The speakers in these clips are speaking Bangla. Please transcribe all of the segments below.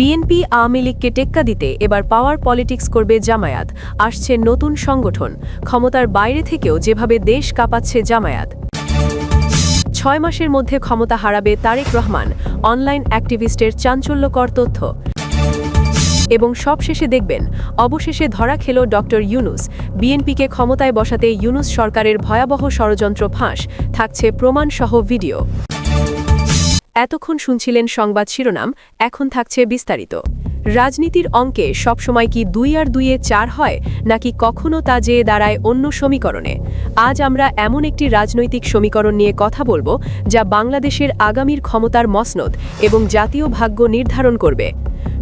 বিএনপি আওয়ামী লীগকে টেক্কা দিতে এবার পাওয়ার পলিটিক্স করবে জামায়াত। আসছে নতুন সংগঠন। ক্ষমতার বাইরে থেকেও যেভাবে দেশ কাঁপাচ্ছে জামায়াত। ছয় মাসের মধ্যে ক্ষমতা হারাবে তারেক রহমান, অনলাইন অ্যাক্টিভিস্টের চাঞ্চল্যকর তথ্য। এবং সবশেষে দেখবেন, অবশেষে ধরা খেল ডক্টর ইউনুস। বিএনপিকে ক্ষমতায় বসাতে ইউনুস সরকারের ভয়াবহ ষড়যন্ত্র ফাঁস, থাকছে প্রমাণসহ ভিডিও। এতক্ষণ শুনছিলেন সংবাদ শিরোনাম, এখন থাকছে বিস্তারিত। রাজনীতির অঙ্কে সবসময় কি দুই আর দুইয়ে চার হয়, নাকি কখনো তা যেয়ে দাঁড়ায় অন্য সমীকরণে? আজ আমরা এমন একটি রাজনৈতিক সমীকরণ নিয়ে কথা বলব, যা বাংলাদেশের আগামীর ক্ষমতার মসনদ এবং জাতীয় ভাগ্য নির্ধারণ করবে।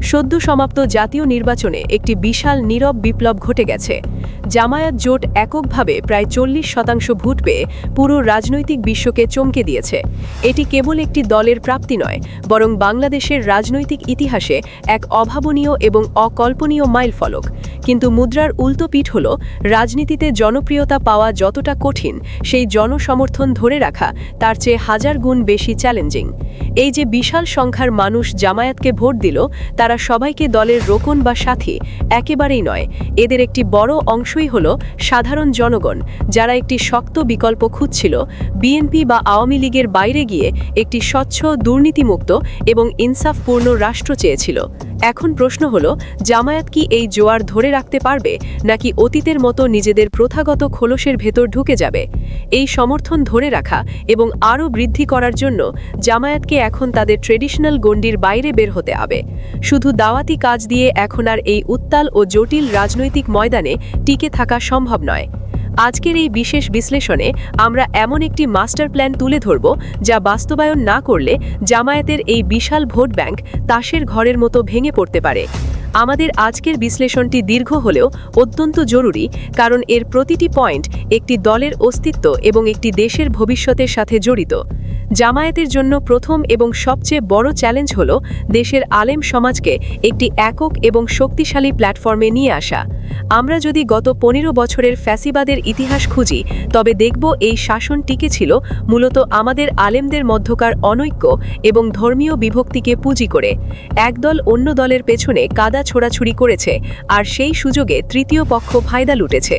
সদ্য সমাপ্ত জাতীয় নির্বাচনে একটি বিশাল নীরব বিপ্লব ঘটে গেছে। জামায়াত জোট এককভাবে প্রায় চল্লিশ শতাংশ ভোট পেয়ে পুরো রাজনৈতিক বিশ্বকে চমকে দিয়েছে। এটি কেবল একটি দলের প্রাপ্তি নয়, বরং বাংলাদেশের রাজনৈতিক ইতিহাসে এক অভাবনীয় এবং অকল্পনীয় মাইলফলক। কিন্তু মুদ্রার উল্টো পিঠ হল, রাজনীতিতে জনপ্রিয়তা পাওয়া যতটা কঠিন, সেই জনসমর্থন ধরে রাখা, তার চেয়ে হাজার গুণ বেশি চ্যালেঞ্জিং। এই যে বিশাল সংখ্যার মানুষ জামায়াতকে ভোট দিল, তারা সবাইকে দলের রোকন বা সাথী, একেবারেই নয়। এদের একটি বড় অংশই হল সাধারণ জনগণ, যারা একটি শক্ত বিকল্প খুঁজছিল, বিএনপি বা আওয়ামী লীগের বাইরে গিয়ে একটি স্বচ্ছ দুর্নীতিমুক্ত এবং ইনসাফপূর্ণ রাষ্ট্র চেয়েছিল। এখন প্রশ্ন হল, জামায়াত কি এই জোয়ার ধরে রাখতে পারবে, নাকি অতীতের মতো নিজেদের প্রথাগত খোলসের ভেতর ঢুকে যাবে? এই সমর্থন ধরে রাখা এবং আরও বৃদ্ধি করার জন্য জামায়াতকে এখন তাদের ট্রেডিশনাল গণ্ডির বাইরে বের হতে হবে। শুধু দাওয়াতি কাজ দিয়ে এখন আর এই উত্তাল ও জটিল রাজনৈতিক ময়দানে টিকে থাকা সম্ভব নয়। আজকের এই বিশেষ বিশ্লেষণে আমরা এমন একটি মাস্টার প্ল্যান তুলে ধরব যা বাস্তবায়ন না করলে জামায়াতের এই বিশাল ভোট ব্যাংক তাসের ঘরের মতো ভেঙে পড়তে পারে। আমাদের আজকের বিশ্লেষণটি দীর্ঘ হলেও অত্যন্ত জরুরি, কারণ এর প্রতিটি পয়েন্ট একটি দলের অস্তিত্ব এবং একটি দেশের ভবিষ্যতের সাথে জড়িত। জামায়াতের জন্য প্রথম এবং সবচেয়ে বড় চ্যালেঞ্জ হল দেশের আলেম সমাজকে একটি একক এবং শক্তিশালী প্ল্যাটফর্মে নিয়ে আসা। আমরা যদি গত পনেরো বছরের ফ্যাসিবাদের ইতিহাস খুঁজি, তবে দেখব এই শাসন টিকে ছিল মূলত আমাদের আলেমদের মধ্যকার অনৈক্য এবং ধর্মীয় বিভক্তিকে পুঁজি করে। একদল অন্য দলের পেছনে কাদা ছোড়াছুড়ি করেছে আর সেই সুযোগে তৃতীয় পক্ষ ফায়দা লুটেছে।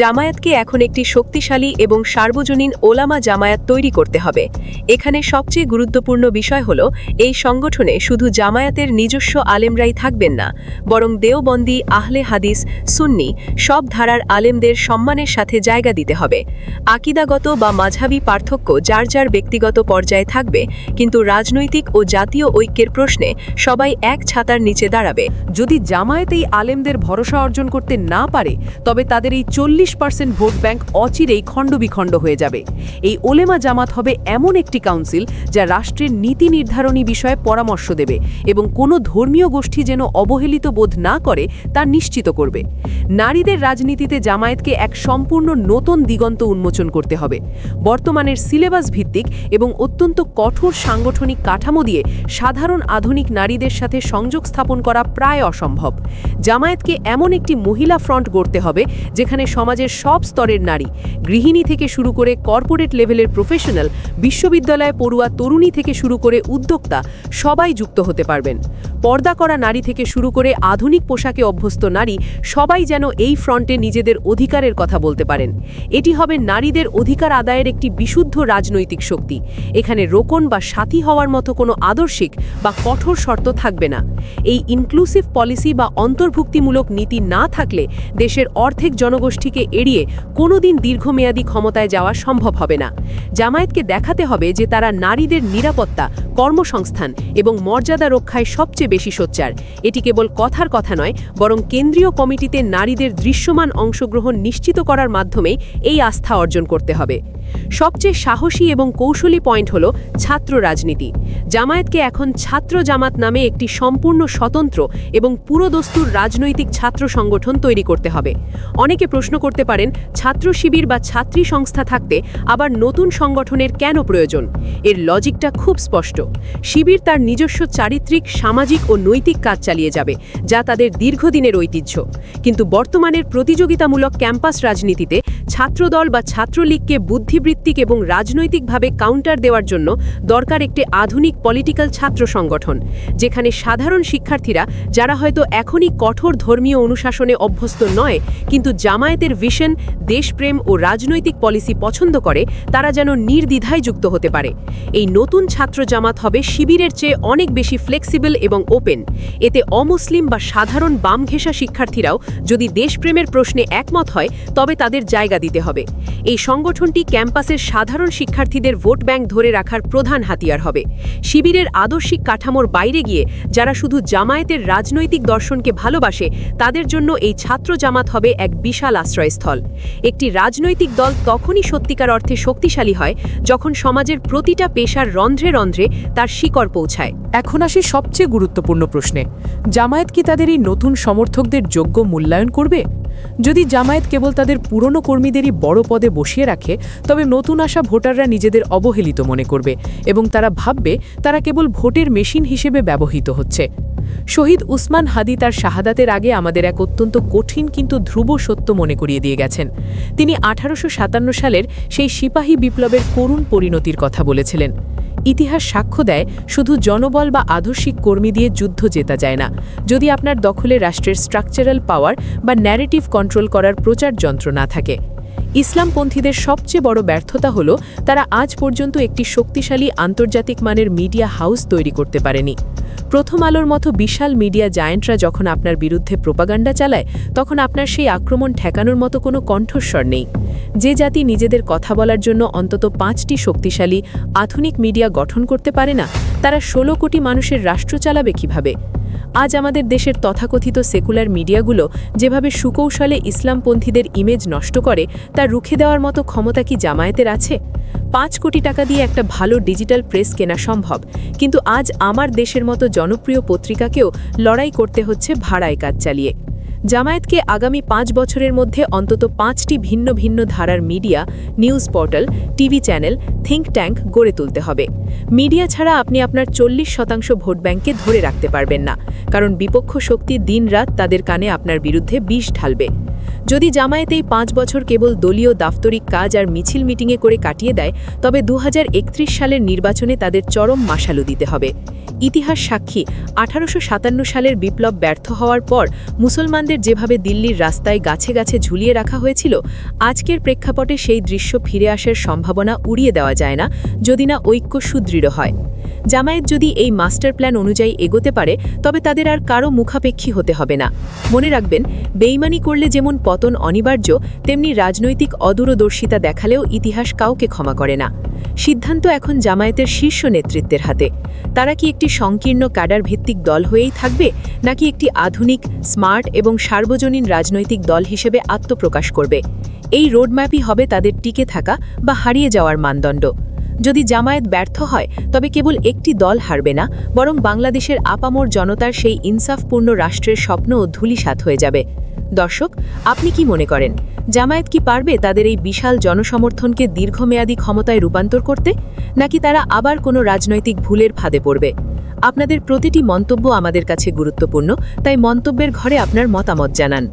জামায়াতকে এখন একটি শক্তিশালী এবং সার্বজনীন ওলামা জামায়াত তৈরি করতে হবে। এখানে সবচেয়ে গুরুত্বপূর্ণ বিষয় হল, এই সংগঠনে শুধু জামায়াতের নিজস্ব আলেমরাই থাকবেন না, বরং দেওবন্দি, আহলে হাদিস, সুন্নি সব ধারার আলেমদের সম্মানের সাথে জায়গা দিতে হবে। আকিদাগত বা মাঝাবি পার্থক্য যার যার ব্যক্তিগত পর্যায়ে থাকবে, কিন্তু রাজনৈতিক ও জাতীয় ঐক্যের প্রশ্নে সবাই এক ছাতার নিচে দাঁড়াবে। যদি জামায়াত এই আলেমদের ভরসা অর্জন করতে না পারে, তবে তাদের এই চল্লিশ পার্সেন্ট ভোট ব্যাংক অচিরেই খণ্ডবিখণ্ড হয়ে যাবে। এই ওলেমা জামাত হবে এমন একটি কাউন্সিল যা রাষ্ট্রের নীতি নির্ধারণী বিষয়ে পরামর্শ দেবে এবং কোনো ধর্মীয় গোষ্ঠী যেন অবহেলিত বোধ না করে তা নিশ্চিত করবে। নারীদের রাজনীতিতে জামায়াতকে এক সম্পূর্ণ নতুন দিগন্ত উন্মোচন করতে হবে। বর্তমানের সিলেবাস ভিত্তিক এবং অত্যন্ত কঠোর সাংগঠনিক কাঠামো দিয়ে সাধারণ আধুনিক নারীদের সাথে সংযোগ স্থাপন করা প্রায় অসম্ভব। জামায়াতকে এমন একটি মহিলা ফ্রন্ট গড়তে হবে, যেখানে সমাজের সব স্তরের নারী, গৃহিণী থেকে শুরু করে কর্পোরেট লেভেলের প্রফেশনাল, বিশ্ববিদ্যালয়ে পড়ুয়া তরুণী থেকে শুরু করে উদ্যোক্তা সবাই যুক্ত হতে পারবেন। পর্দা করা নারী থেকে শুরু করে আধুনিক পোশাকে অভ্যস্ত নারী সবাই যেন এই ফ্রন্টে নিজেদের অধিকারের কথা বলতে পারেন। এটি হবে নারীদের অধিকার আদায়ের একটি বিশুদ্ধ রাজনৈতিক শক্তি। এখানে রোকন বা সাথী হওয়ার মতো কোনো আদর্শিক বা কঠোর শর্ত থাকবে না। এই ইনক্লুসিভ পলিসি বা অন্তর্ভুক্তিমূলক নীতি না থাকলে দেশের অর্ধেক জনগোষ্ঠীকে এড়িয়ে কোনোদিন দীর্ঘমেয়াদী ক্ষমতায় যাওয়া সম্ভব হবে না। জামায়াতকে দেখাতে হবে যে তারা নারীদের নিরাপত্তা, কর্মসংস্থান এবং মর্যাদা রক্ষায় সবচেয়ে বেশি সোচ্চার। এটি কেবল কথার কথা নয়, বরং কেন্দ্রীয় কমিটিতে নারীদের দৃশ্যমান অংশগ্রহণ নিশ্চিত করার মাধ্যমেই এই আস্থা অর্জন করতে হবে। সবচেয়ে সাহসী এবং কৌশলী পয়েন্ট হল ছাত্র রাজনীতি। জামায়াতকে এখন ছাত্র জামাত নামে একটি সম্পূর্ণ স্বতন্ত্র এবং পুরোদস্তুর রাজনৈতিক ছাত্র সংগঠন তৈরি করতে হবে। অনেকে প্রশ্ন করতে পারেন, ছাত্র শিবির বা ছাত্রী সংস্থা থাকতে আবার নতুন সংগঠনের কেন প্রয়োজন? এর লজিকটা খুব স্পষ্ট। শিবির তার নিজস্ব চারিত্রিক, সামাজিক ও নৈতিক কাজ চালিয়ে যাবে, যা তাদের দীর্ঘদিনের ঐতিহ্য। কিন্তু বর্তমানের প্রতিযোগিতামূলক ক্যাম্পাস রাজনীতিতে ছাত্রদল বা ছাত্রলীগকে বুদ্ধিবৃত্ত ভিত্তিক এবং রাজনৈতিকভাবে কাউন্টার দেওয়ার জন্য দরকার একটি আধুনিক পলিটিক্যাল ছাত্র সংগঠন, যেখানে সাধারণ শিক্ষার্থীরা, যারা হয়তো এখনই কঠোর ধর্মীয় অনুশাসনে অভ্যস্ত নয়, কিন্তু জামায়াতের ভিশন দেশপ্রেম ও রাজনৈতিক পলিসি পছন্দ করে, তারা যেন নির্দ্বিধায় যুক্ত হতে পারে। এই নতুন ছাত্র জামাত হবে শিবিরের চেয়ে অনেক বেশি ফ্লেক্সিবল এবং ওপেন এতে অমুসলিম বা সাধারণ বামঘেঁষা শিক্ষার্থীরাও যদি দেশপ্রেমের প্রশ্নে একমত হয়, তবে তাদের জায়গা দিতে হবে। এই সংগঠনটি ক্যাম্পাসের সাধারণ শিক্ষার্থীদের ভোট ব্যাংক ধরে রাখার প্রধান হাতিয়ার হবে। শিবিরের আদর্শিক কাঠামোর বাইরে গিয়ে যারা শুধু জামায়াতের রাজনৈতিক দর্শনকে ভালোবাসে, তাদের জন্য এই ছাত্র জামাত হবে এক বিশাল আশ্রয়স্থল। একটি রাজনৈতিক দল তখনই সত্যিকার অর্থে শক্তিশালী হয় যখন সমাজের প্রতিটা পেশার রন্ধ্রে রন্ধ্রে তার শিকড় পৌঁছায়। এখন আসি সবচেয়ে গুরুত্বপূর্ণ প্রশ্নে। জামায়াত কি তাদের এই নতুন সমর্থকদের যোগ্য মূল্যায়ন করবে? যদি জামায়াত কেবল তাদের পুরনো কর্মীদেরই বড় পদে বসিয়ে রাখে, তবে নতুন আসা ভোটাররা নিজেদের অবহেলিত মনে করবে এবং তারা ভাববে তারা কেবল ভোটের মেশিন হিসেবে ব্যবহৃত হচ্ছে। শহীদ উসমান হাদি তার শাহাদাতের আগে আমাদের এক অত্যন্ত কঠিন কিন্তু ধ্রুব সত্য মনে করিয়ে দিয়ে গেছেন। তিনি আঠারোশো সাতান্ন সালের সেই সিপাহী বিপ্লবের করুণ পরিণতির কথা বলেছিলেন। ইতিহাস সাক্ষ্য দেয়, শুধু জনবল বা আদর্শিক কর্মী দিয়ে যুদ্ধ জেতা যায় না। যদি আপনার দখলে রাষ্ট্রের স্ট্রাকচারাল পাওয়ার বা ন্যারেটিভ কন্ট্রোল করার প্রচার যন্ত্র না থাকে। ইসলামপন্থীদের সবচেয়ে বড় ব্যর্থতা হল, তারা আজ পর্যন্ত একটি শক্তিশালী আন্তর্জাতিক মানের মিডিয়া হাউস তৈরি করতে পারেনি। প্রথম আলোর মতো বিশাল মিডিয়া জায়েন্টরা যখন আপনার বিরুদ্ধে প্রোপাগান্ডা চালায়, তখন আপনার সেই আক্রমণ ঠেকানোর মতো কোনো কণ্ঠস্বর নেই। যে জাতি নিজেদের কথা বলার জন্য অন্তত পাঁচটি শক্তিশালী আধুনিক মিডিয়া গঠন করতে পারে না, তারা ষোলো কোটি মানুষের রাষ্ট্র চালাবে কীভাবে? আজ আমাদের দেশের তথাকথিত সেকুলার মিডিয়াগুলো যেভাবে সুকৌশলে ইসলামপন্থীদের ইমেজ নষ্ট করে, তা রুখে দেওয়ার মতো ক্ষমতা কি জামায়াতের আছে? পাঁচ কোটি টাকা দিয়ে একটা ভালো ডিজিটাল প্রেস কেনা সম্ভব, কিন্তু আজ আমার দেশের মতো জনপ্রিয় পত্রিকাকেও লড়াই করতে হচ্ছে ভাড়ায় কাজ চালিয়ে। জামায়াতকে আগামী পাঁচ বছরের মধ্যে অন্তত পাঁচটি ভিন্ন ভিন্ন ধারার media, news portal, TV channel, think tank গড়ে তুলতে হবে। মিডিয়া ছাড়া আপনি আপনার চল্লিশ শতাংশ ভোট ব্যাংকে ধরে রাখতে পারবেন না, কারণ বিপক্ষ শক্তি দিনরাত তাদের কানে আপনার বিরুদ্ধে বিষ ঢালবে। যদি জামায়াত এই পাঁচ বছর কেবল দলীয় দাপ্তরিক কাজ আর মিছিল মিটিংয়ে করে কাটিয়ে দেয়, তবে দু হাজার একত্রিশ সালের নির্বাচনে তাদের চরম মাসালু দিতে হবে। ইতিহাস সাক্ষী, আঠারোশো সাতান্ন সালের বিপ্লব ব্যর্থ হওয়ার পর মুসলমানদের যেভাবে দিল্লির রাস্তায় গাছে গাছে ঝুলিয়ে রাখা হয়েছিল, আজকের প্রেক্ষাপটে সেই দৃশ্য ফিরে আসার সম্ভাবনা উড়িয়ে দেওয়া যায় না, যদি না ঐক্য সুদৃঢ় হয়। জামায়াত যদি এই মাস্টার প্ল্যান অনুযায়ী এগোতে পারে, তবে তাদের আর কারও মুখাপেক্ষী হতে হবে না। মনে রাখবেন, বেইমানি করলে যেমন পতন অনিবার্য, তেমনি রাজনৈতিক অদূরদর্শিতা দেখালেও ইতিহাস কাউকে ক্ষমা করে না। সিদ্ধান্ত এখন জামায়াতের শীর্ষ নেতৃত্বের হাতে। তারা কি একটি সংকীর্ণ ক্যাডার ভিত্তিক দল হয়েই থাকবে, নাকি একটি আধুনিক, স্মার্ট এবং সার্বজনীন রাজনৈতিক দল হিসেবে আত্মপ্রকাশ করবে? এই রোডম্যাপই হবে তাদের টিকে থাকা বা হারিয়ে যাওয়ার মানদণ্ড। যদি জামায়াত ব্যর্থ হয়, তবে কেবল একটি দল হারবে না, বরং বাংলাদেশের আপামর জনতার সেই ইনসাফপূর্ণ রাষ্ট্রের স্বপ্নও ধূলিসাৎ হয়ে যাবে। দর্শক, আপনি কি মনে করেন, জামায়াত কি পারবে তাদের এই বিশাল জনসমর্থনকে দীর্ঘমেয়াদী ক্ষমতায় রূপান্তর করতে, নাকি তারা আবার কোনো রাজনৈতিক ভুলের ফাঁদে পড়বে? আপনাদের প্রতিটি মন্তব্য আমাদের কাছে গুরুত্বপূর্ণ, তাই মন্তব্যের ঘরে আপনার মতামত জানান।